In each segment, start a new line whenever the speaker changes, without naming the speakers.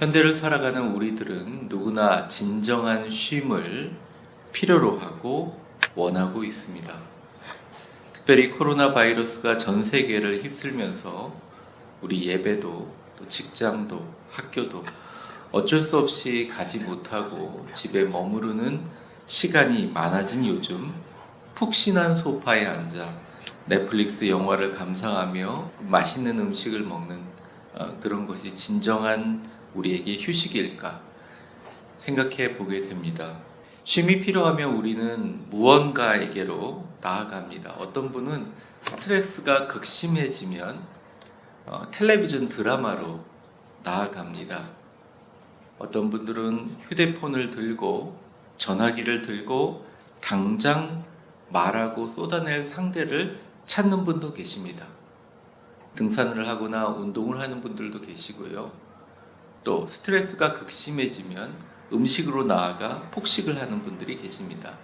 현대를 살아가는 우리들은 누구나 진정한 쉼을 필요로 하고 원하고 있습니다. 특별히 코로나 바이러스가 전 세계를 휩쓸면서 우리 예배도 또 직장도 학교도 어쩔 수 없이 가지 못하고 집에 머무르는 시간이 많아진 요즘 푹신한 소파에 앉아 넷플릭스 영화를 감상하며 맛있는 음식을 먹는 어, 그런 것이 진정한 우리에게 휴식일까 생각해 보게 됩니다. 쉼이 필요하면 우리는 무언가에게로 나아갑니다. 어떤 분은 스트레스가 극심해지면 어, 텔레비전 드라마로 나아갑니다. 어떤 분들은 휴대폰을 들고 전화기를 들고 당장 말하고 쏟아낼 상대를 찾는 분도 계십니다. 등산을 하거나 운동을 하는 분들도 계시고요. 또 스트레스가 극심해지면 음식으로 나아가 폭식을 하는 분들이 계십니다.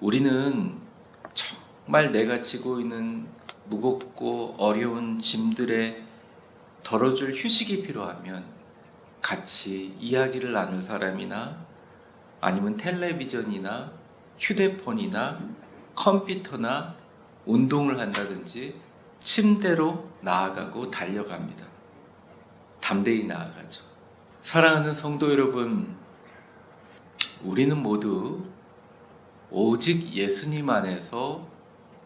우리는 정말 내가 지고 있는 무겁고 어려운 짐들에 덜어줄 휴식이 필요하면 같이 이야기를 나눌 사람이나 아니면 텔레비전이나 휴대폰이나 컴퓨터나 운동을 한다든지 침대로 나아가고 달려갑니다. 담대히 나아가죠. 사랑하는 성도 여러분, 우리는 모두 오직 예수님 안에서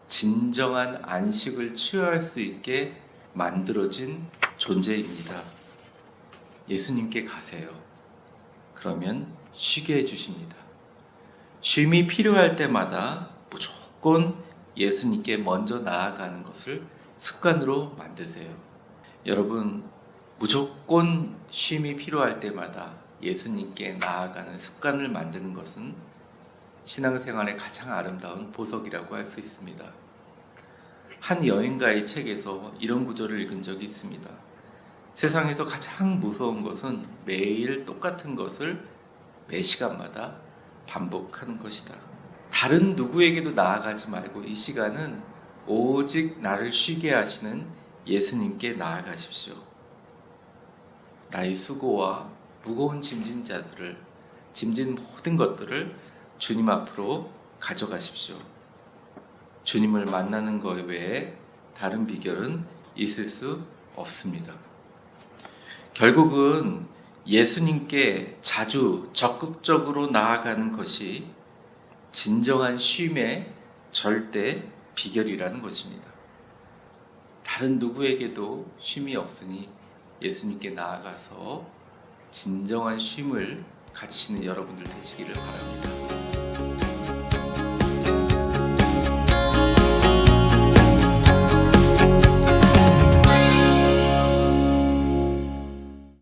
진정한 안식을 취할 수 있게 만들어진 존재입니다. 예수님께 가세요. 그러면 쉬게 해주십니다. 쉼이 필요할 때마다 무조건 예수님께 먼저 나아가는 것을 습관으로 만드세요. 여러분, 무조건 쉼이 필요할 때마다 예수님께 나아가는 습관을 만드는 것은 신앙생활의 가장 아름다운 보석이라고 할 수 있습니다. 한 여행가의 책에서 이런 구절을 읽은 적이 있습니다. 세상에서 가장 무서운 것은 매일 똑같은 것을 매 시간마다 반복하는 것이다. 다른 누구에게도 나아가지 말고 이 시간은 오직 나를 쉬게 하시는 예수님께 나아가십시오. 나의 수고와 무거운 짐진 자들을 짐진 모든 것들을 주님 앞으로 가져가십시오. 주님을 만나는 것 외에 다른 비결은 있을 수 없습니다. 결국은 예수님께 자주 적극적으로 나아가는 것이 진정한 쉼의 절대 비결이라는 것입니다. 다른 누구에게도 쉼이 없으니 예수님께 나아가서 진정한 쉼을 가지시는 여러분들 되시기를 바랍니다.